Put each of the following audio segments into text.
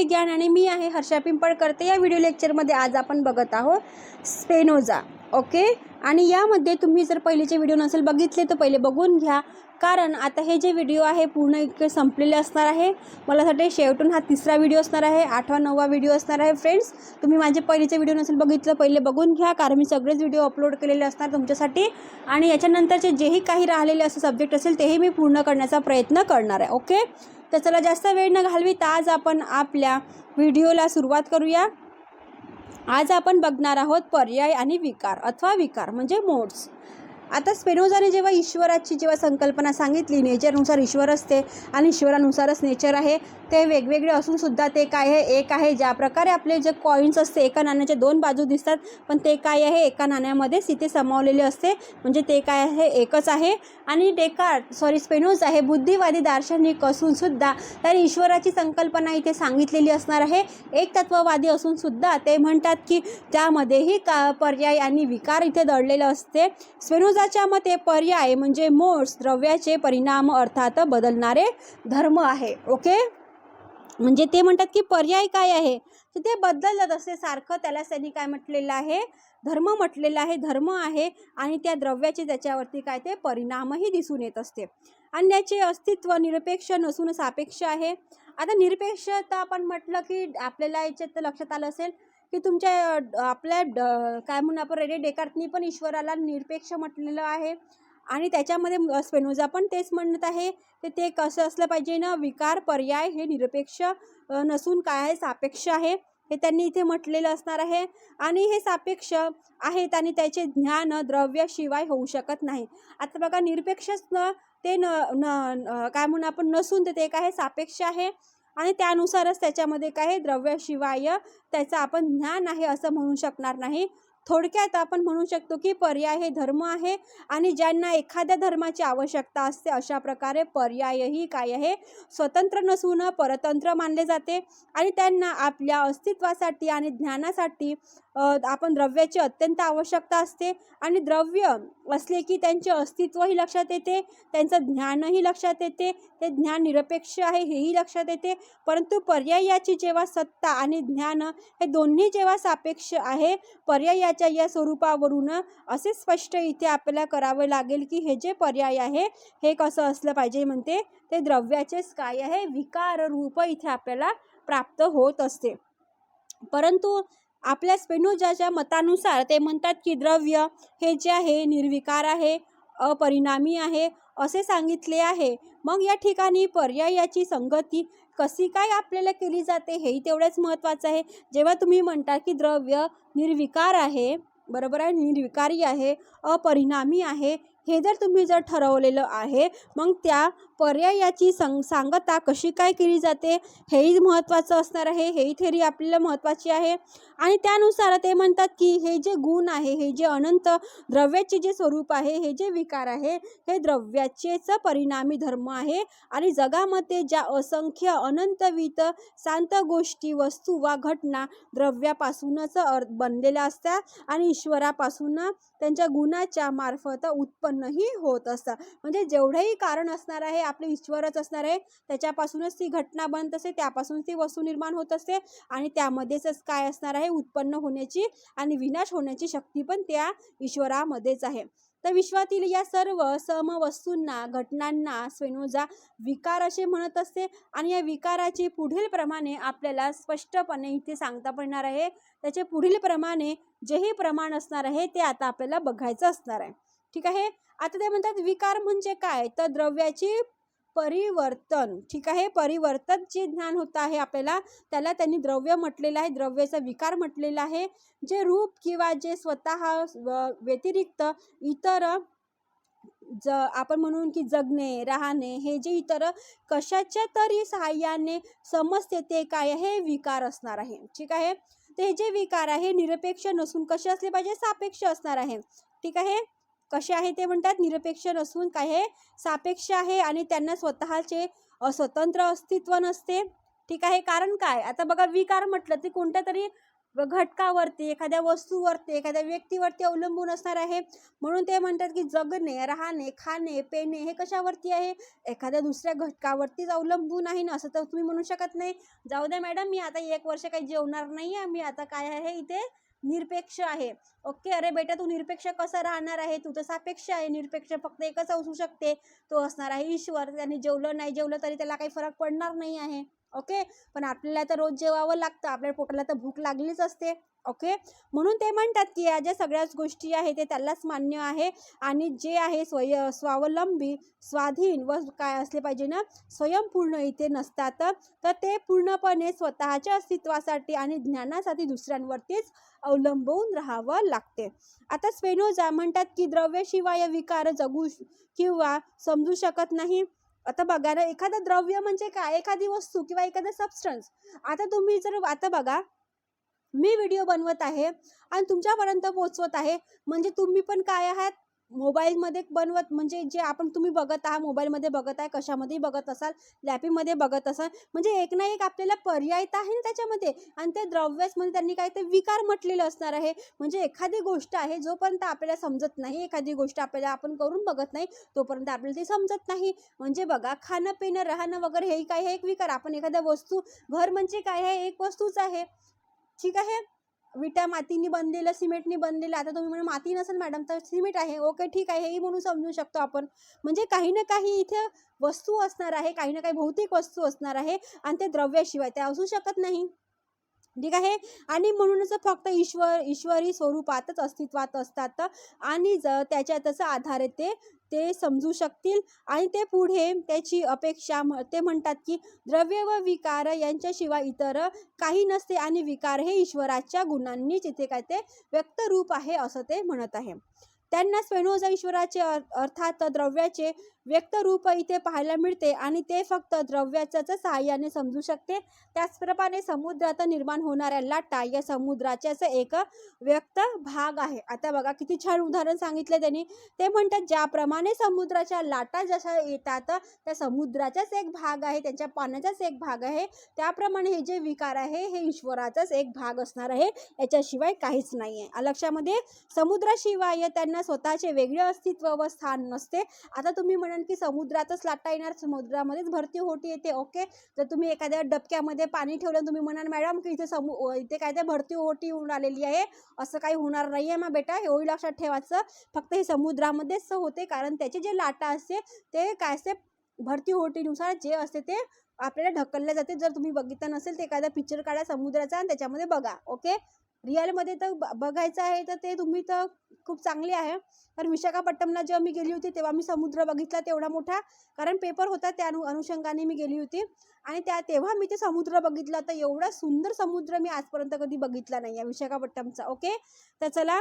विज्ञान आणि मी आहे हर्षा पिंपळकरते. या व्हिडिओ लेक्चरमध्ये आज आपण बघत आहोत स्पेनोजा ओके आणि यामध्ये तुम्ही जर पहिलेचे व्हिडिओ नसेल बघितले तर पहिले बघून घ्या. कारण आता हे जे व्हिडिओ आहे पूर्ण इतके संपलेले असणार आहे. मला वाटते शेवटून हा तिसरा व्हिडिओ असणार आहे आठवा नववा व्हिडिओ असणार आहे. फ्रेंड्स तुम्ही माझे पहिलेचे व्हिडिओ नसेल बघितलं पहिले बघून घ्या. कारण मी सगळेच व्हिडिओ अपलोड केलेले असणार तुमच्यासाठी. आणि याच्यानंतरचे जेही काही राहिलेले असे सब्जेक्ट असेल तेही मी पूर्ण करण्याचा प्रयत्न करणार आहे ओके तर चला जास्त वेळ न घालवीत आज आपण आपल्या व्हिडिओला सुरुवात करूया. आज आपण बघणार आहोत पर्याय आणि विकार अथवा विकार म्हणजे मोड्स. आता स्पेनोजाने जेव्हा ईश्वराची जेव्हा संकल्पना सांगितली नेचरनुसार ईश्वर असते आणि ईश्वरानुसारच नेचर आहे ते वेगवेगळे असून सुद्धा ते काय आहे? एक आहे. ज्या प्रकारे आपले जे कॉईन्स असते एका नाण्याचे दोन बाजू दिसतात पण ते काय आहे? एका नाण्यामध्येच इथे समावलेले असते. म्हणजे ते काय आहे? एकच आहे. आणि डेकार सॉरी स्पेनोज आहे बुद्धिवादी दार्शनिक असून सुद्धा ईश्वराची संकल्पना इथे सांगितलेली असणार आहे. एक तत्ववादी असून सुद्धा ते म्हणतात की त्यामध्येही का पर्याय आणि विकार इथे दडलेलं असते. स्पेनोज स्पेनोजाच्या मते पर्याय म्हणजे मोड्स द्रव्याचे परिणाम अर्थात बदलणारे धर्म आहे. ओके? म्हणजे ते म्हणतात की पर्याय काय आहे? तर ते बदलत असते सारखं त्याला त्यांनी काय म्हटलेलं आहे? धर्म म्हटलेला आहे धर्म आहे आणि त्या द्रव्याचे त्याच्यावरती काय ते परिणामही दिसून येत असते. आणि याचे अस्तित्व निरपेक्ष नसून सापेक्ष आहे. आता निरपेक्षता आपण म्हटलं की आपल्याला याच्यात तर लक्षात आलं असेल की तुमच्या आपल्या ड- काय म्हणून आपण रेडे डेकार्टनी पण ईश्वराला निरपेक्ष म्हटलेलं आहे. आणि त्याच्यामध्ये स्पेनोजा पण तेच म्हणत आहे ते ते कसं असलं पाहिजे ना विकार पर्याय हे निरपेक्ष नसून काय आहे सापेक्ष आहे हे त्यांनी इथे म्हटलेलं असणार आहे. आणि हे सापेक्ष आहेत आणि त्याचे ज्ञान द्रव्याशिवाय होऊ शकत नाही. आता बघा निरपेक्षच न ते न न- काय म्हणून आपण नसून ते काय आहे सापेक्ष आहे. आणि त्यानुसारच त्याच्यामध्ये काय आहे? द्रव्याशिवाय त्याचं आपण ज्ञान आहे असं म्हणू शकणार नाही. थोडक्यात आपण म्हणू शकतो की पर्याय हे धर्म आहे आणि ज्यांना एखाद्या धर्माची आवश्यकता असते अशा प्रकारे पर्यायही काय आहे? स्वतंत्र नसून परतंत्र मानले जाते आणि त्यांना आपल्या अस्तित्वासाठी आणि ज्ञानासाठी आपण द्रव्याची अत्यंत आवश्यकता असते आणि द्रव्य असले की त्यांचे अस्तित्वही लक्षात येते त्यांचं ज्ञानही लक्षात येते ते ज्ञान निरपेक्ष आहे हेही लक्षात येते. परंतु पर्यायाची जेव्हा सत्ता आणि ज्ञान हे दोन्ही जेव्हा सापेक्ष आहे पर्यायाच्या या स्वरूपावरून असे स्पष्ट इथे आपल्याला करावं लागेल की हे जे पर्याय आहे हे कसं असलं पाहिजे म्हणते ते द्रव्याचेच काय आहे? विकार रूप इथे आपल्याला प्राप्त होत असते. परंतु आपल्या स्पेनोजाच्या मतानुसार ते म्हणतात की द्रव्य हे जे आहे निर्विकार आहे अपरिणामी आहे असे सांगितले आहे. मग या ठिकाणी पर्यायाची संगती कशी काय आपल्याला केली जाते हेही तेवढंच महत्त्वाचं आहे. जेव्हा तुम्ही म्हणता की द्रव्य निर्विकार आहे बरोबर आहे निर्विकारी आहे अपरिणामी आहे हे जर तुम्ही जर ठरवलेलं आहे मग त्या पर्यायाची संग सांगता कशी काय केली जाते हेही महत्त्वाचं असणार आहे हेही थेरी आपल्याला महत्त्वाची आहे. आणि त्यानुसार ते म्हणतात की हे जे गुण आहे हे जे अनंत द्रव्याचे जे स्वरूप आहे हे जे विकार आहे हे द्रव्याचेच परिणामी धर्म आहे आणि जगामध्ये ज्या असंख्य अनंतवित शांत गोष्टी वस्तू वा घटना द्रव्यापासूनच अर बनलेल्या असतात आणि ईश्वरापासून त्यांच्या गुणाच्या मार्फत उत्पन्नही होत असतात म्हणजे जेवढेही कारण असणार आहे आपले ईश्वरच असणार आहे त्याच्यापासूनच ती घटना बनत असते त्यापासूनच ती वस्तू निर्माण होत असते आणि त्यामध्येच काय असणार आहे? उत्पन्न होण्याची आणि विनाश होण्याची शक्ती पण त्या ईश्वरामध्येच आहे. तर विश्वातील या सर्व समवस्तूंना घटनांना स्वेनोजा विकार असे म्हणत असते आणि या विकाराची पुढील प्रमाणे आपल्याला स्पष्टपणे इथे सांगता पडणार आहे. त्याचे पुढील प्रमाणे जेही प्रमाण असणार आहे ते आता आपल्याला बघायचं असणार आहे. ठीक आहे? आता ते म्हणतात विकार म्हणजे काय? तर द्रव्याची परिवर्तन. ठीक आहे? परिवर्तन जे ज्ञान होतं आहे आपल्याला. त्याला त्यांनी द्रव्य म्हटलेलं आहे. द्रव्याचा विकार म्हटलेला आहे. जे रूप किंवा जे स्वतः व- व्यतिरिक्त इतर ज आपण म्हणून की जगणे राहणे हे जे इतर कशाच्या तरी सहाय्याने समजते ते काय हे विकार असणार आहे. ठीक आहे? ते जे विकार आहे निरपेक्ष नसून कसे असले पाहिजे? सापेक्ष असणार आहे. ठीक आहे? कसे आहे ते म्हणतात निरपेक्ष नसून काय हे सापेक्ष आहे आणि त्यांना स्वतःचे स्वतंत्र अस्तित्व नसते. ठीक आहे कारण काय? आता बघा विकार म्हटलं ते कोणत्या तरी घटकावरती एखाद्या वस्तूवरती एखाद्या व्यक्तीवरती अवलंबून असणार आहे. म्हणून ते म्हणतात की जगणे राहणे खाणे पेणे हे कशावरती आहे? एखाद्या दुसऱ्या घटकावरतीच अवलंबून आहे ना असं तर तुम्ही म्हणू शकत नाही. जाऊ द्या मॅडम मी आता एक वर्ष काही जेवणार नाही आहे मी आता काय आहे इथे निरपेक्ष आहे. ओके अरे बेटा तू निरपेक्ष कसा राहणार आहे? तू तर सापेक्ष आहे. निरपेक्ष फक्त एकच असू शकते. तो असणार आहे ईश्वर. त्याने जेवलं नाही जेवलं तरी त्याला काही फरक पडणार नाही आहे. ओके? पण आपल्याला तर रोज जेवावं लागतं. आपल्या पोटाला तर भूक लागलीच असते. ओके? म्हणून ते म्हणतात की या ज्या सगळ्याच गोष्टी आहे ते त्यालाच मान्य आहे. आणि जे आहे स्वय स्वावलंबी स्वाधीन व काय असले पाहिजे ना स्वयंपूर्ण इथे नसतात. तर ते पूर्णपणे स्वतःच्या अस्तित्वासाठी आणि ज्ञानासाठी दुसऱ्यांवरतीच अवलंबून राहावं लागते. आता स्वेनोजा म्हणतात की द्रव्यशिवाय विकार जगू किंवा समजू शकत नाही. आता बघा ना एखादं द्रव्य म्हणजे काय? एखादी वस्तू किंवा एखादं सबस्टन्स आता तुम्ही जर आता बघा मी व्हिडिओ बनवत आहे आणि तुमच्यापर्यंत पोचवत आहे. म्हणजे तुम्ही पण काय आहात? मोबाईलमध्ये बनवत म्हणजे जे आपण तुम्ही बघत आहात मोबाईलमध्ये बघत आहे कशामध्येही बघत असाल लॅपीमध्ये बघत असाल म्हणजे एक ना एक आपल्याला पर्याय तर आहे ना त्याच्यामध्ये. आणि ते द्रव्यच म्हणजे त्यांनी काय ते विकार म्हटलेलं असणार आहे. म्हणजे एखादी गोष्ट आहे जोपर्यंत आपल्याला समजत नाही एखादी गोष्ट आपल्याला आपण करून बघत नाही तोपर्यंत आपल्याला ते समजत नाही. म्हणजे बघा खाणं पिणं राहणं वगैरे हे काय हे एक विकार. आपण एखाद्या वस्तू घर म्हणजे काय आहे एक वस्तूच आहे. ठीक आहे? विटा मातीने बनलेलं सिमेंटने बनलेलं आता तुम्ही म्हणा माती नसेल मॅडम तर सिमेंट आहे. ओके ठीक आहे हेही म्हणून समजू शकतो आपण. म्हणजे काही ना काही इथे वस्तू असणार आहे काही ना काही भौतिक वस्तू असणार आहे आणि ते द्रव्याशिवाय ते असू शकत नाही. ठीक आहे? आणि म्हणूनच फक्त ईश्वर ईश्वरी स्वरूपातच अस्तित्वात असतात. आणि ज त्याच्यातच आधारे ते ते समजू शकतील आणि ते पुढे त्याची अपेक्षा म- ते म्हणतात की द्रव्य व विकार यांच्याशिवाय इतर काही नसते आणि विकार हे ईश्वराच्या गुणांनीच इथे काय ते व्यक्त रूप आहे असं ते म्हणत आहे. त्यांना स्वेनोजा ईश्वराचे अर्थात द्रव्याचे व्यक्त रूप इथे पाहायला मिळते आणि ते फक्त द्रव्याच्याच सहाय्याने समजू शकते. त्याचप्रमाणे समुद्रात निर्माण होणाऱ्या लाटा या समुद्राच्याच एक व्यक्त भाग आहे. आता बघा किती छान उदाहरण सांगितलं त्यांनी. ते म्हणतात ज्याप्रमाणे समुद्राच्या लाटा जशा येतात त्या समुद्राचाच एक भाग आहे त्यांच्या पाण्याचाच एक भाग आहे. त्याप्रमाणे हे जे विकार आहे हे ईश्वराचाच एक भाग असणार आहे. याच्याशिवाय काहीच नाही आहे लक्षामध्ये? समुद्राशिवाय त्यांना स्वतःचे वेगळे अस्तित्व व स्थान नसते. आता तुम्ही म्हणाल की समुद्रातच लाटा येणार समुद्रामध्येच भरती होती येते ओके जर तुम्ही एखाद्या डबक्यामध्ये पाणी ठेवलं तुम्ही म्हणाल मॅडम की इथे समु इथे काय ते भरती होटी होऊन आलेली आहे असं काही होणार नाही आहे मग बेटा एवढी लक्षात ठेवायचं फक्त हे समुद्रामध्येच होते कारण त्याचे जे लाटा असते ते काय असते भरती होटीनुसार जे असते ते आपल्याला ढकलले जाते जर तुम्ही बघितलं नसेल तर एखादा पिक्चर काढा समुद्राचा आणि त्याच्यामध्ये बघा ओके रिअलमध्ये तर ब- बघायचं आहे तर ते तुम्ही तर खूप चांगले आहे. तर विशाखापट्टणला जेव्हा मी गेली होती तेव्हा मी समुद्र बघितला तेवढा मोठा. कारण पेपर होता त्या अनु अनुषंगाने मी गेली होती. आणि त्या तेव्हा मी ते समुद्र बघितला. तर एवढा सुंदर समुद्र मी आजपर्यंत कधी बघितला नाही आहे विशाखापट्टणचा ओके? तर चला.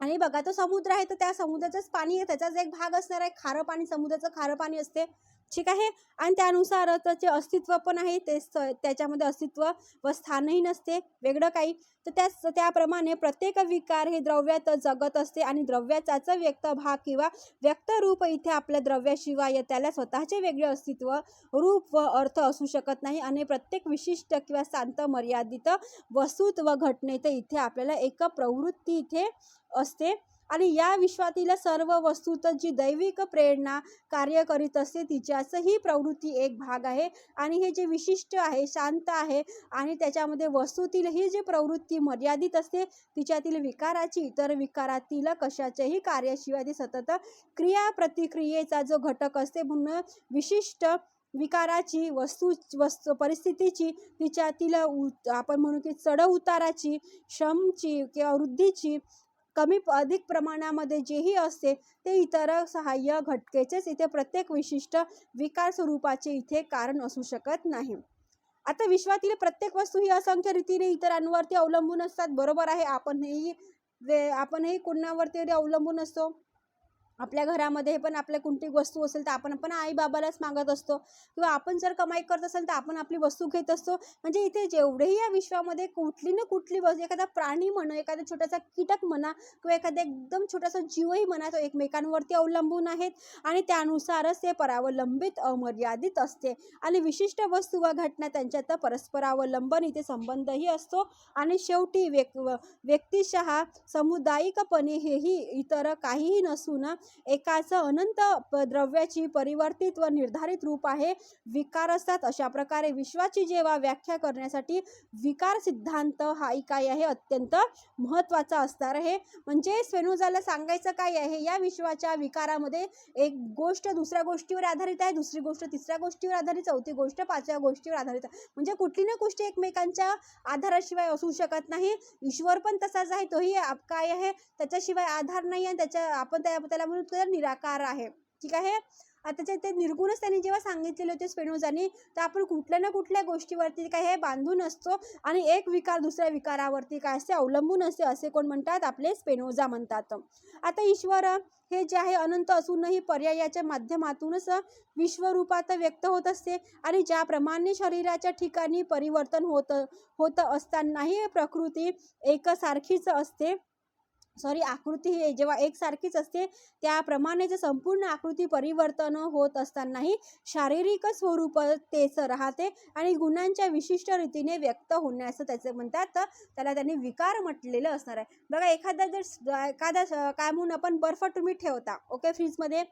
आणि बघा तो समुद्र आहे तर त्या समुद्राचंच पाणी आहे. त्याचाच एक भाग असणार आहे. खारं पाणी समुद्राचं खारं पाणी असते. ठीक आहे? आणि त्यानुसार त्याचे अस्तित्व पण आहे ते स- त्याच्यामध्ये अस्तित्व व स्थानही नसते वेगळं काही. तर त्याच त्याप्रमाणे प्रत्येक विकार हे द्रव्यात जगत असते आणि द्रव्याचाच व्यक्त भाग किंवा व्यक्त रूप इथे आपल्या द्रव्याशिवाय त्याला स्वतःचे वेगळे अस्तित्व रूप व अर्थ असू शकत नाही आणि प्रत्येक विशिष्ट किंवा शांत मर्यादित वस्तूत व घटनेत इथे आपल्याला एक प्रवृत्ती इथे असते. आणि या विश्वातील सर्व वस्तूत जी दैविक प्रेरणा कार्य करीत असते तिच्याच ही प्रवृत्ती एक भाग आहे. आणि हे जे विशिष्ट आहे शांत आहे आणि त्याच्यामध्ये वस्तूतील ही जी प्रवृत्ती मर्यादित असते तिच्यातील विकाराची इतर विकारातील कशाच्याही कार्याशिवाय ती सतत क्रिया प्रतिक्रियेचा जो घटक असते म्हणून विशिष्ट विकाराची वस्तू वस्तू परिस्थितीची तिच्यातील आपण म्हणू की चढ उताराची श्रमची किंवा वृद्धीची कमी अधिक प्रमाणामध्ये जेही असते ते इतर सहाय्य घटकेचेच इथे प्रत्येक विशिष्ट विकार स्वरूपाचे इथे कारण असू शकत नाही. आता विश्वातील प्रत्येक वस्तू ही असंख्य रीतीने इतरांवरती अवलंबून असतात बरोबर आहे? आपणही वे आपणही कोणावरती तरी अवलंबून असतो. आपल्या घरामध्ये पण आपल्या कोणती वस्तू असेल तर आपण पण आईबाबालाच मागत असतो. किंवा आपण जर कमाई करत असेल तर आपण आपली वस्तू घेत असतो. म्हणजे इथे जेवढेही या विश्वामध्ये कुठली ना कुठली वस्तू एखादा प्राणी म्हणा एखादा छोटासा कीटक म्हणा किंवा एखादा एकदम छोटासा जीवही म्हणा तो एकमेकांवरती अवलंबून आहेत. आणि त्यानुसारच ते परावलंबित अमर्यादित असते. आणि विशिष्ट वस्तू व घटना त्यांच्यात परस्परावलंबन इथे संबंधही असतो. आणि शेवटी व्यक् व्यक्तिशः सामुदायिकपणे हेही इतर काहीही नसून एकाच अनंत प- द्रव्याची परिवर्तित व निर्धारित रूप आहे. विकार असतात. अशा प्रकारे विश्वाची जेव्हा व्याख्या करण्यासाठी विकार सिद्धांत हा काय आहे अत्यंत महत्त्वाचा असणार आहे. म्हणजे स्वेनुजाला सांगायचं काय आहे? या विश्वाच्या विकारामध्ये एक गोष्ट दुसऱ्या गोष्टीवर आधारित आहे दुसरी गोष्ट तिसऱ्या गोष्टीवर आधारित चौथी गोष्ट पाचव्या गोष्टीवर आधारित. आहे म्हणजे कुठली ना गोष्टी एकमेकांच्या आधाराशिवाय असू शकत नाही. ईश्वर पण तसाच आहे तोही आप- काय आहे? त्याच्याशिवाय आधार नाही आहे त्याच्या आपण त्याला म्हणू निराकार आहे. ठीक आहे? आता ते ते निर्गुणच त्यांनी जेव्हा सांगितलेले होते स्पेनोजानी तर आपण कुठल्या ना कुठल्या गोष्टीवरती काय हे बांधून असतो आणि एक विकार दुसऱ्या विकारावरती काय असते अवलंबून असते असे कोण म्हणतात? आपले स्पेनोजा म्हणतात. आता ईश्वर हे जे आहे अनंत असूनही पर्यायाच्या माध्यमातूनच विश्वरूपात व्यक्त होत असते आणि ज्याप्रमाणे शरीराच्या ठिकाणी परिवर्तन होत होत असतानाही प्रकृती एकसारखीच असते. सॉरी आकृती ही जेव्हा एकसारखीच असते त्याप्रमाणेच संपूर्ण आकृती परिवर्तन होत असतानाही शारीरिक स्वरूप तेच राहते आणि गुणांच्या विशिष्ट रीतीने व्यक्त होण्याचं त्याचे म्हणतात. तर त्याला त्यांनी विकार म्हटलेलं असणार आहे. बघा एखादा जर एखादा काय म्हणून आपण बर्फ तुम्ही ठेवता ओके फ्रीजमध्ये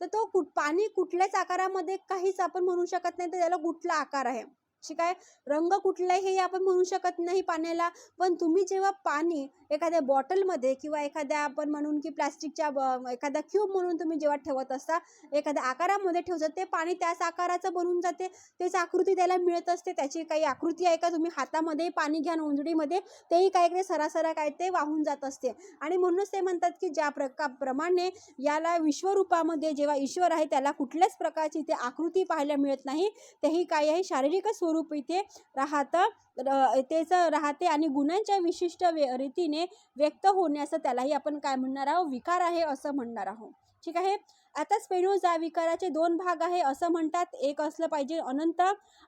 तर तो कुठ पाणी कुठल्याच आकारामध्ये काहीच आपण म्हणू शकत नाही तर त्याला कुठला आकार आहे. ठीक आहे. रंग कुठला आहे हे आपण म्हणू शकत नाही पाण्याला. पण तुम्ही जेव्हा पाणी एखाद्या बॉटलमध्ये किंवा एखाद्या आपण म्हणून की प्लास्टिकच्या ब- एखादा क्यूब म्हणून तुम्ही जेव्हा ठेवत असता एखाद्या आकारामध्ये ठेवतात ते पाणी त्याच आकाराचं बनून जाते. तेच आकृती त्याला मिळत असते. त्याची काही आकृती आहे का? तुम्ही हातामध्ये पाणी घ्या नोंदणीमध्ये तेही काय काय सरासरा काय ते वाहून जात असते. आणि म्हणूनच ते म्हणतात की ज्या प्रका प्रमाणे याला विश्वरूपामध्ये जेव्हा ईश्वर आहे त्याला कुठल्याच प्रकारची ते आकृती पाहायला मिळत नाही. तेही काय आहे. शारीरिक स्वरूप इथे राहतं. र- तेच राहते आणि गुणांच्या विशिष्ट वे- रीतीने व्यक्त होण्याचं त्यालाही आपण काय म्हणणार आहोत? विकार आहे असं म्हणणार आहोत. ठीक आहे? आता स्पेनोजा विकाराचे दोन भाग आहे असं म्हणतात. एक असलं पाहिजे अनंत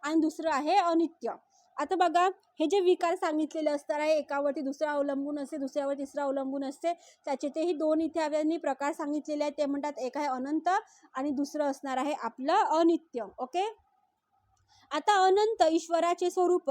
आणि दुसरं आहे अनित्य. आता बघा हे जे विकार सांगितलेले असणार आहे एकावरती दुसरा अवलंबून असते दुसऱ्यावर तिसरा अवलंबून असते. त्याचे तेही दोन इथे आपल्यानी प्रकार सांगितलेले आहेत. ते म्हणतात एक आहे अनंत आणि दुसरं असणार आहे आपलं अनित्य. ओके? आता अनंत ईश्वराचे स्वरूप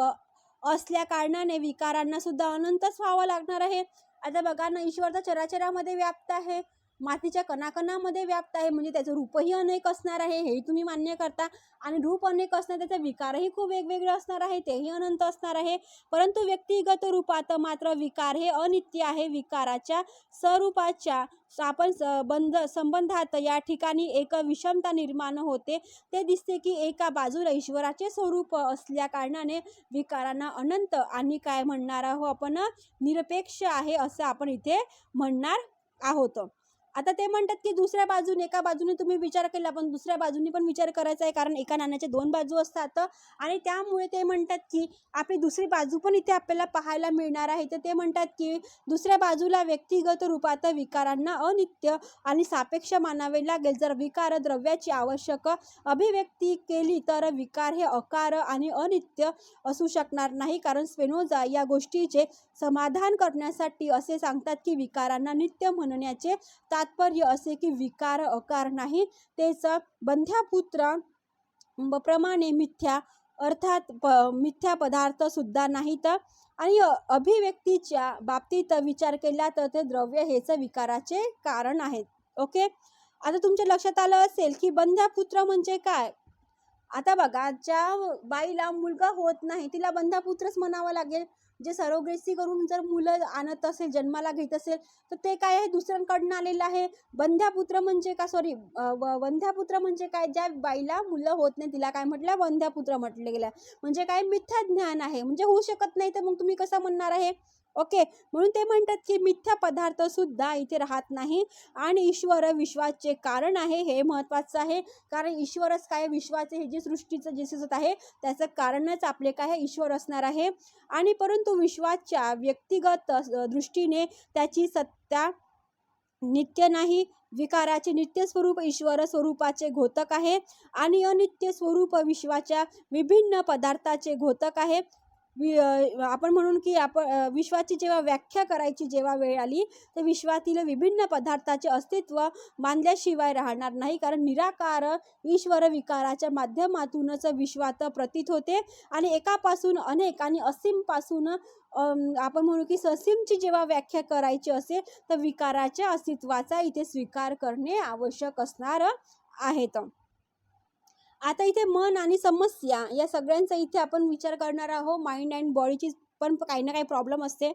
असल्या कारणाने विकारांना सुद्धा अनंतच व्हावं लागणार आहे. आता बघा ना ईश्वर तर चराचरामध्ये व्याप्त आहे. मातीच्या कणाकणामध्ये व्याप्त आहे. म्हणजे त्याचं रूपही अनेक असणार आहे. हेही तुम्ही मान्य करता. आणि रूप अनेक असणार त्याचा विकारही खूप वेगवेगळे असणार आहे. तेही अनंत असणार आहे. परंतु व्यक्तिगत रूपात मात्र विकार हे अनित्य आहे. विकाराच्या स्वरूपाच्या आपण स- बंध संबंधात या ठिकाणी एक विषमता निर्माण होते. ते दिसते की एका बाजूला ईश्वराचे स्वरूप असल्या कारणाने विकारांना अनंत आणि काय म्हणणार आहोत आपण? निरपेक्ष आहे असं आपण इथे म्हणणार आहोत. आता ते म्हणतात की दुसऱ्या बाजूने एका बाजूने तुम्ही विचार केला पण दुसऱ्या बाजूने पण विचार करायचा आहे कारण एका नाण्याच्या दोन बाजू असतात. आणि त्यामुळे ते म्हणतात की आपली दुसरी बाजू पण इथे आपल्याला पाहायला मिळणार आहे. तर ते म्हणतात की दुसऱ्या बाजूला व्यक्तिगत रूपात विकारांना अनित्य आणि सापेक्ष मानावे लागेल. जर विकार द्रव्याची आवश्यक अभिव्यक्ती केली तर विकार हे अकार आणि अनित्य असू शकणार नाही. कारण स्पेनोजा या गोष्टीचे समाधान करण्यासाठी असे सांगतात की विकारांना नित्य म्हणण्याचे तात्पर्य असे की विकार अकार नाही. तेच बंध्यापुत्र प्रमाणे मिथ्या अर्थात प मिथ्या पदार्थ सुद्धा नाहीत. आणि अभिव्यक्तीच्या बाबतीत विचार केला तर ते द्रव्य हेच विकाराचे कारण आहेत. ओके? आता तुमच्या लक्षात आलं असेल की बंध्यापुत्र म्हणजे काय? आता बघा ज्या बाईला मुलगा होत नाही तिला बंधापुत्रच म्हणावं लागेल. जे सरोगेसी करून जर मुलं आणत असेल जन्माला घेत असेल तर ते काय आहे? दुसऱ्यांकडनं आलेलं आहे. बंध्यापुत्र म्हणजे का? सॉरी वंध्यापुत्र म्हणजे काय? ज्या बाईला मुलं होत नाही तिला काय म्हटलं? वंध्यापुत्र म्हटलं गेलं. म्हणजे काय? मिथ्या ज्ञान आहे. म्हणजे होऊ शकत नाही तर मग तुम्ही कसं म्हणणार आहे? ओके. म्हणून ते म्हणतात की मिथ्या पदार्थ सुद्धा इथे राहत नाही. आणि ईश्वर विश्वाचे कारण आहे हे महत्त्वाचं आहे. कारण ईश्वरच काय? विश्वाचे हे जे सृष्टीचं जे दिसत आहे त्याचं कारणच आपले काय ईश्वर असणार आहे. आणि परंतु विश्वाच्या व्यक्तिगत दृष्टीने त्याची सत्ता नित्य नाही. विकाराचे नित्य स्वरूप ईश्वर स्वरूपाचे घोतक आहे. आणि अनित्य स्वरूप विश्वाच्या विभिन्न पदार्थाचे घोतक आहे. वि आपण म्हणून की आपण विश्वाची जेव्हा व्याख्या करायची जेव्हा वेळ आली तर विश्वातील विभिन्न पदार्थाचे अस्तित्व मानल्याशिवाय राहणार नाही. कारण निराकार ईश्वर विकाराच्या माध्यमातूनच विश्वात प्रतीत होते आणि एकापासून अनेक आणि असीमपासून आपण म्हणू की ससीमची जेव्हा व्याख्या करायची असेल तर विकाराच्या अस्तित्वाचा इथे स्वीकार करणे आवश्यक असणार आहेत. आता इथे मन आणि समस्या या सगळ्यांचा इथे आपण विचार करणार आहोत. माइंड अँड बॉडीची पण काही ना काही प्रॉब्लेम असते.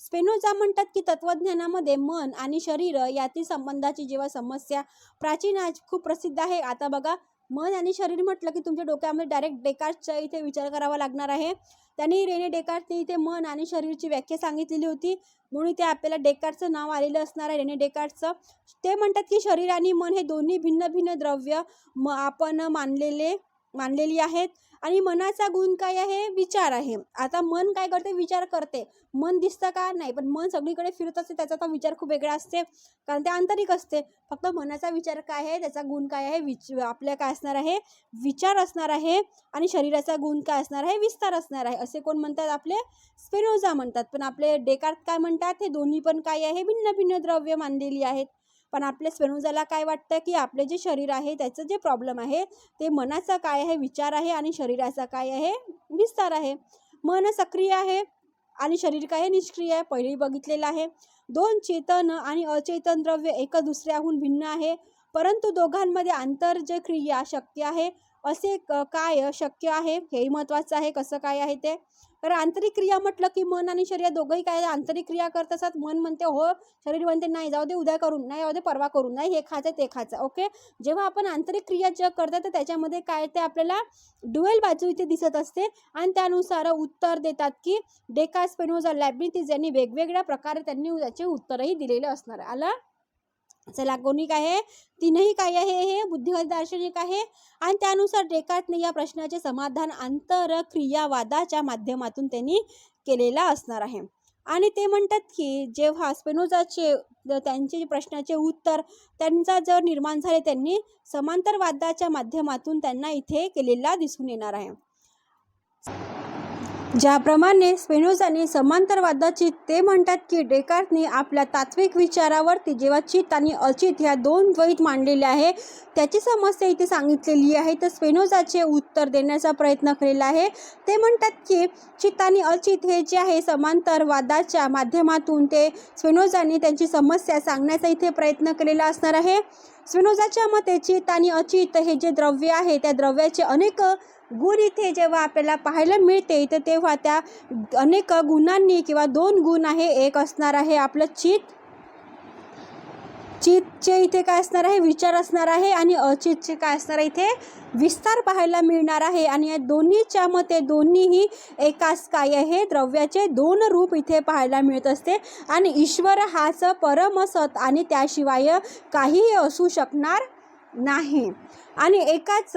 स्पेनोजा म्हणतात की तत्त्वज्ञानामध्ये मन आणि शरीर यातील संबंधाची जेव्हा समस्या प्राचीन आज खूप प्रसिद्ध आहे. आता बघा मन आणि शरीर म्हटलं की तुमच्या डोक्यामध्ये डायरेक्ट डेकार्टचा इथे विचार करावा लागणार आहे. त्यांनी रेने डेकार्टने इथे मन आणि शरीरची व्याख्या सांगितलेली होती. म्हणून इथे आपल्याला डेकार्टचं नाव आलेलं असणार आहे रेने डेकार्टचं ते म्हणतात की शरीर आणि मन हे दोन्ही भिन्न भिन्न द्रव्य म आपण मानलेले मानलेली आहेत. आणि मनाचा गुण काय आहे? विचार आहे. आता मन काय करते? विचार करते. मन दिसतं का? नाही. पण मन सगळीकडे फिरत असते त्याचा तर विचार खूप वेगळा असते. कारण ते आंतरिक असते. फक्त मनाचा विचार काय आहे त्याचा गुण काय आहे विच आपल्या काय असणार आहे? विचार असणार आहे आणि शरीराचा गुण काय असणार आहे? विस्तार असणार आहे. असे कोण म्हणतात आपले? स्पेनोजा म्हणतात. पण आपले डेकार्ट काय म्हणतात? हे दोन्ही पण काय आहे? भिन्न भिन्न द्रव्य मानलेली आहेत. पण आपल्या स्पेनोजाला काय वाटतं? की आपले जे शरीर आहे त्याचं जे प्रॉब्लेम आहे ते मनाचा काय आहे? विचार आहे आणि शरीराचा काय आहे? विस्तार आहे. मन सक्रिय आहे. आणि शरीर काय आहे निष्क्रिय आहे. पहिले बघितलेलं आहे. दोन चेतन आणि अचेतन द्रव्य एक दुसऱ्याहून भिन्न आहे. परंतु दोघांमध्ये आंतर जे क्रिया शक्य आहे असे क- काय शक्य आहे? हेही महत्त्वाचं आहे. कसं काय आहे ते? तर आंतरिक क्रिया म्हटलं की मन आणि शरीर दोघंही काय आंतरिक क्रिया करत असतात. मन म्हणते हो शरीर म्हणते नाही जाऊ दे उद्या करून नाही जाऊ दे परवा करून नाही हे खायचं ते खायचं ओके जेव्हा आपण आंतरिक क्रिया जग करतात तर त्याच्यामध्ये काय ते आपल्याला डुएल बाजू इथे दिसत असते आणि त्यानुसार उत्तर देतात की डेका स्पेनोजा लॅबिथिस यांनी वेगवेगळ्या प्रकारे त्यांनी त्याचे उत्तरही दिलेले असणार आला? चला गणिक आहे. तीनही काय आहे हे बुद्धिगत दार्शनिक आहे. आणि त्यानुसार डेकाटने या प्रश्नाचे समाधान आंतरक्रियावादाच्या माध्यमातून त्यांनी केलेला असणार आहे. आणि ते म्हणतात की जेव्हा स्पेनोजाचे त्यांचे जे प्रश्नाचे उत्तर त्यांचा जर निर्माण झाले त्यांनी समांतरवादाच्या माध्यमातून त्यांना इथे केलेला दिसून येणार आहे. ज्याप्रमाणे स्पेनोजाने समांतरवादाची ते म्हणतात की डेकार्टने आपल्या तात्विक विचारावरती जेव्हा चित्त आणि अचित ह्या दोन द्वैत मांडलेले आहे त्याची समस्या इथे सांगितलेली आहे. तर स्पेनोजाचे उत्तर देण्याचा प्रयत्न केलेला आहे. ते म्हणतात की चित आणि अचित हे जे आहे समांतरवादाच्या माध्यमातून ते स्पेनोजाने त्यांची समस्या सांगण्याचा इथे प्रयत्न केलेला असणार आहे. स्पेनोजाच्या मते चित्त आणि अचित हे जे द्रव्य आहे त्या द्रव्याचे अनेक गुण इथे जेव्हा आपल्याला पाहायला मिळते तर तेव्हा त्या अनेक गुणांनी किंवा दोन गुण आहे एक असणार आहे आपलं चित. चितचे इथे काय असणार आहे? विचार असणार आहे आणि अचितचे काय असणार आहे? इथे विस्तार पाहायला मिळणार आहे आणि या दोन्हीच्या मते दोन्हीही एकाच काय आहे? द्रव्याचे दोन रूप इथे पाहायला मिळत असते आणि ईश्वर हाच परमसत आणि त्याशिवाय काहीही असू शकणार नाही. आणि एकाच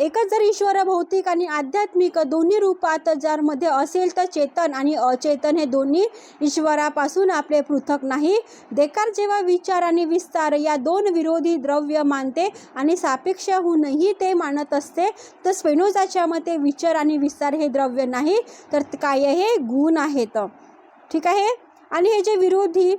एकच जर ईश्वर भौतिक आणि आध्यात्मिक दोन्ही रूपात जर मध्ये असेल तर चेतन आणि अचेतन हे दोन्ही ईश्वरापासून आपले पृथक नाही. देकार जेव्हा विचार आणि विस्तार या दोन विरोधी द्रव्य मानते आणि सापेक्ष होऊनही ते मानत असते तर स्पेनोजाच्या मते विचार आणि विस्तार हे द्रव्य नाही तर काय हे गुण आहेत. ठीक आहे? आणि हे जे विरोधी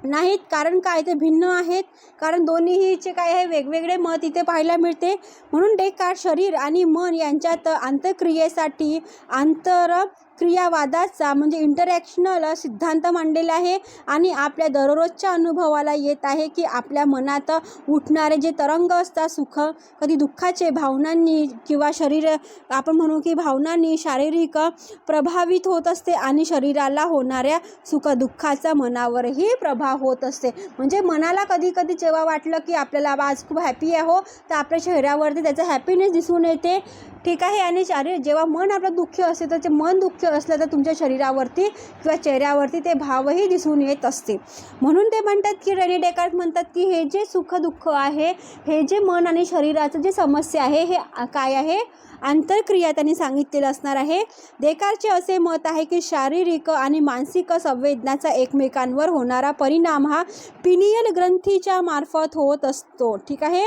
नाहीत. कारण काय? ते भिन्न आहेत. कारण दोन्हीचे काय आहे. वेगवेगळे मत इथे पाहायला मिळते. म्हणून डेकार शरीर आणि मन यांच्यात आंतरक्रियेसाठी आंतर क्रियावादाचा म्हणजे इंटरॅक्शनल सिद्धांत मांडलेला आहे आणि आपल्या दररोजच्या अनुभवाला येत आहे की आपल्या मनात उठणारे जे तरंग असतात सुख कधी दुःखाचे भावनांनी किंवा शरीर आपण म्हणू की भावनांनी शारीरिक प्रभावित होत असते आणि शरीराला होणाऱ्या सुखदुःखाचा मनावरही प्रभाव होत असते. म्हणजे मनाला कधी कधी जेव्हा वाटलं की आपल्याला आज खूप हॅपी आहे हो तर आपल्या चेहऱ्यावरती त्याचं हॅपीनेस दिसून येते. ठीक आहे आणि शारीर जेव्हा मन आपलं दुःखी असते तर ते मन दुःखी असलं तर तुमच्या शरीरावरती किंवा चेहऱ्यावरती ते भावही दिसून येत असते म्हणून ते म्हणतात की रेनी डेकार्ट म्हणतात की हे जे सुख दुःख आहे हे जे मन आणि शरीराचं जे समस्या आहे हे काय आहे? आंतरक्रिया त्यांनी सांगितलेलं असणार आहे. देकारचे असे मत आहे की शारीरिक आणि मानसिक संवेदनाचा एकमेकांवर होणारा परिणाम हा पिनियल ग्रंथीच्या मार्फत होत असतो. ठीक आहे?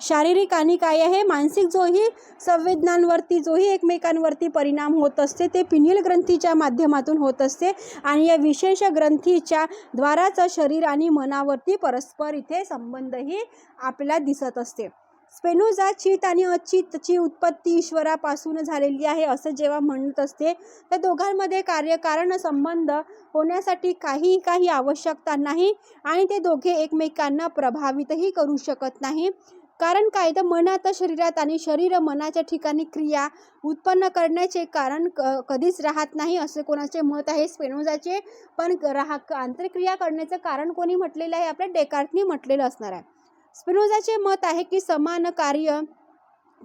शारीरिक आणि काय आहे? मानसिक जोही संवेदनांवरती जोही एकमेकांवरती परिणाम होत असते ते पिनियल ग्रंथीच्या माध्यमातून होत असते आणि या विशेष ग्रंथीच्या द्वाराचा शरीर आणि मनावरती परस्पर इथे संबंधही आपल्याला दिसत असते. स्पेनोजा चित आणि अचितची उत्पत्ती ईश्वरापासून झालेली आहे असं जेव्हा म्हणत असते त्या दोघांमध्ये कार्यकारण संबंध होण्यासाठी काही काही आवश्यकता नाही आणि ते दोघे एकमेकांना प्रभावितही करू शकत नाही. कारण काय तर मनात शरीरात आणि शरीर मनाच्या ठिकाणी क्रिया उत्पन्न करण्याचे कारण क कधीच राहत नाही असे कोणाचे मत आहे? स्पेनोजाचे पण राहा आंतरक्रिया करण्याचं कारण कोणी म्हटलेलं आहे? आपल्या डेकार्टनी म्हटलेलं असणार आहे. स्पिनोजाचे मत आहे की समान कार्य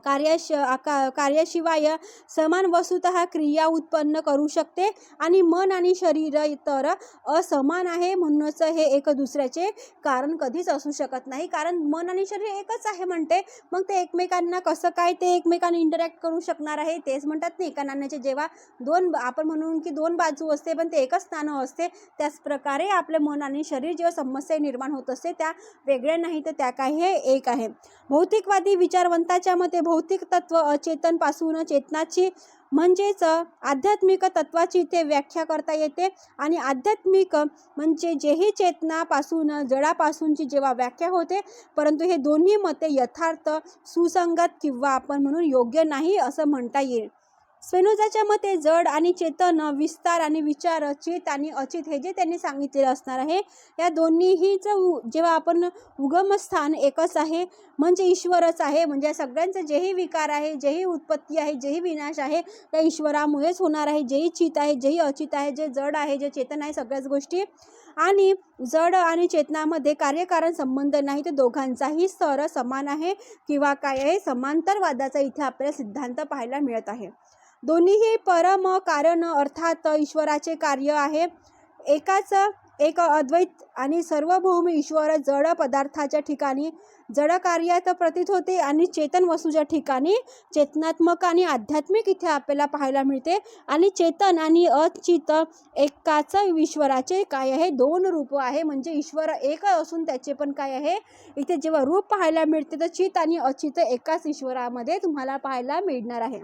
कार्याश आका कार्याशिवाय समान वस्तुत क्रिया उत्पन्न करू शकते आणि मन आणि शरीर तर असमान आहे म्हणूनच हे एक दुसऱ्याचे कारण कधीच असू शकत नाही. कारण मन आणि शरीर एकच आहे म्हणते. मग ते एकमेकांना कसं काय ते एकमेकांना इंटरॅक्ट करू शकणार आहे तेच म्हणतात नाही. एका नाण्याचे जेव्हा दोन आपण म्हणून की दोन बाजू असते पण ते एकच नाणं असते त्याच प्रकारे आपले मन आणि शरीर जेव्हा समस्या निर्माण होत असते त्या वेगळ्या नाही तर त्या काही हे एक आहे. भौतिकवादी विचारवंताच्या मते भौतिक तत्व अचेतनपासून चेतनाची म्हणजेच आध्यात्मिक तत्वाची इथे व्याख्या करता येते. आणि आध्यात्मिक म्हणजे जेही चेतनापासून जडापासूनची जेव्हा व्याख्या होते परंतु हे दोन्ही मते यथार्थ सुसंगत किंवा आपण म्हणून योग्य नाही असं म्हणता येईल. स्वेनुजाच्या मते जड आणि चेतन विस्तार आणि विचार चित आणि अचित हे जे त्यांनी सांगितलेलं असणार आहे या दोन्हीहीच जेव्हा आपण उगमस्थान एकच आहे म्हणजे ईश्वरच आहे म्हणजे या सगळ्यांचं जेही विकार आहे जेही उत्पत्ती आहे जेही विनाश आहे त्या ईश्वरामुळेच होणार आहे जेही चित आहे जेही अचित आहे जे जड आहे जे चेतन आहे सगळ्याच गोष्टी. आणि जड आणि चेतनामध्ये कार्यकारण संबंध नाही तर दोघांचाही स्तर समान आहे किंवा काय आहे समांतरवादाचा इथे आपल्याला सिद्धांत पाहायला मिळत आहे. दोन्हीही परम कारण अर्थात ईश्वराचे कार्य आहे. एकाच एक अद्वैत आणि सर्वभौम ईश्वर जड पदार्थाच्या ठिकाणी जड कार्यात प्रतीत होते आणि चेतन वस्तूच्या ठिकाणी चेतनात्मक आणि आध्यात्मिक इथे आपल्याला पाहायला मिळते. आणि चेतन आणि अचित एकाच ईश्वराचे काय आहे? दोन रूप आहे. म्हणजे ईश्वर एक असून त्याचे पण काय आहे? इथे जेव्हा रूप पाहायला मिळते तर चित आणि अचित एकाच ईश्वरामध्ये तुम्हाला पाहायला मिळणार आहे.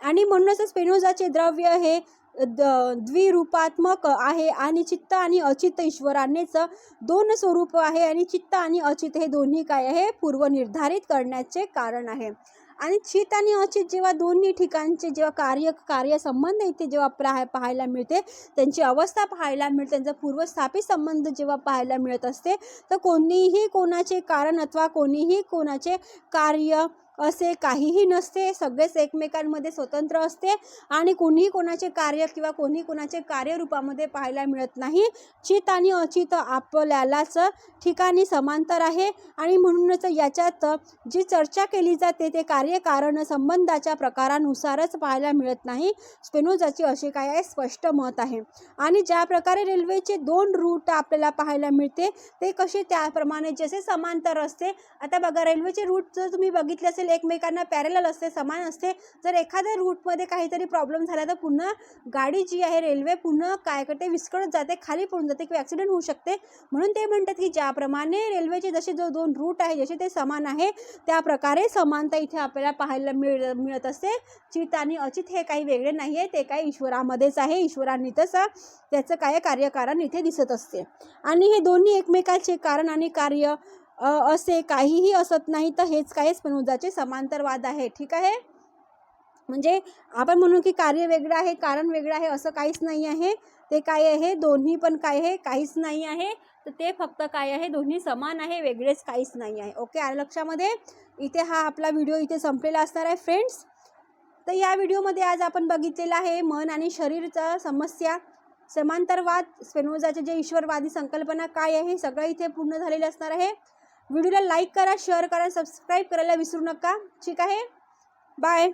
आणि म्हणूनच स्पेनोजाचे द्रव्य हे द द्विरूपात्मक आहे आणि चित्त आणि अचित ईश्वरानेच दोन स्वरूप आहे आणि चित्त आणि अचित हे दोन्ही काय आहे? पूर्वनिर्धारित करण्याचे कारण आहे. आणि चित आणि अचित जेव्हा दोन्ही ठिकाणचे जेव्हा कार्य कार्यसंबंध इथे जेव्हा प्राय पाहायला मिळते त्यांची अवस्था पाहायला मिळते त्यांचा पूर्वस्थापित संबंध जेव्हा पाहायला मिळत असते तर कोणीही कोणाचे कारण अथवा कोणीही कोणाचे कार्य असे काहीही नसते. सगळेच एकमेकांमध्ये स्वतंत्र असते आणि कोणीही कोणाचे कार्य किंवा कोणी कोणाचे कार्यरूपामध्ये पाहायला मिळत नाही. चित आणि अचित आपल्यालाच ठिकाणी समांतर आहे आणि म्हणूनच याच्यात जी चर्चा केली जाते ते कार्यकारण संबंधाच्या प्रकारानुसारच पाहायला मिळत नाही. स्पेनोजाची असे काय आहे स्पष्ट मत आहे. आणि ज्या प्रकारे रेल्वेचे दोन रूट आपल्याला पाहायला मिळते ते कसे त्याप्रमाणे जसे समांतर असते. आता बघा रेल्वेचे रूट जर तुम्ही बघितले असेल एकमेकांना पॅरेलल असते समान असते. जर एखाद्या रूटमध्ये काहीतरी प्रॉब्लेम झाला तर पुन्हा गाडी जी आहे रेल्वे पुन्हा काय करते? विस्कळत जाते खाली पडून जाते किंवा ॲक्सिडेंट होऊ शकते. म्हणून ते म्हणतात की ज्याप्रमाणे रेल्वेचे जसे जो दोन रूट आहे जसे ते समान आहे त्या प्रकारे समानता इथे आपल्याला पाहायला मिळ मिळत असते. चित आणि अचित हे काही वेगळे नाही आहे ते काय ईश्वरामध्येच आहे ईश्वरांनीतच त्याचं काय कार्यकारण इथे दिसत असते. आणि हे दोन्ही एकमेकाचे कारण आणि कार्य असे काहीही असत नाही तर हेच काय स्पनोजाचे समांतरवाद आहे. ठीक आहे? म्हणजे आपण म्हणू की कार्य वेगळं आहे कारण वेगळं आहे असं काहीच नाही आहे. ते काय आहे? दोन्ही पण काय आहे? काहीच नाही आहे. तर ते फक्त काय आहे? दोन्ही समान आहे वेगळेच काहीच नाही आहे. ओके? आलं लक्षामध्ये? इथे हा आपला व्हिडिओ इथे संपलेला असणार आहे फ्रेंड्स. तर या व्हिडिओमध्ये आज आपण बघितलेलं आहे मन आणि शरीरचा समस्या. समांतरवाद स्पेनोजाचे जे ईश्वरवादी संकल्पना काय आहे सगळं इथे पूर्ण झालेलं असणार आहे. व्हिडिओला लाईक करा शेअर करा सबस्क्राईब करायला विसरू नका. ठीक आहे? बाय.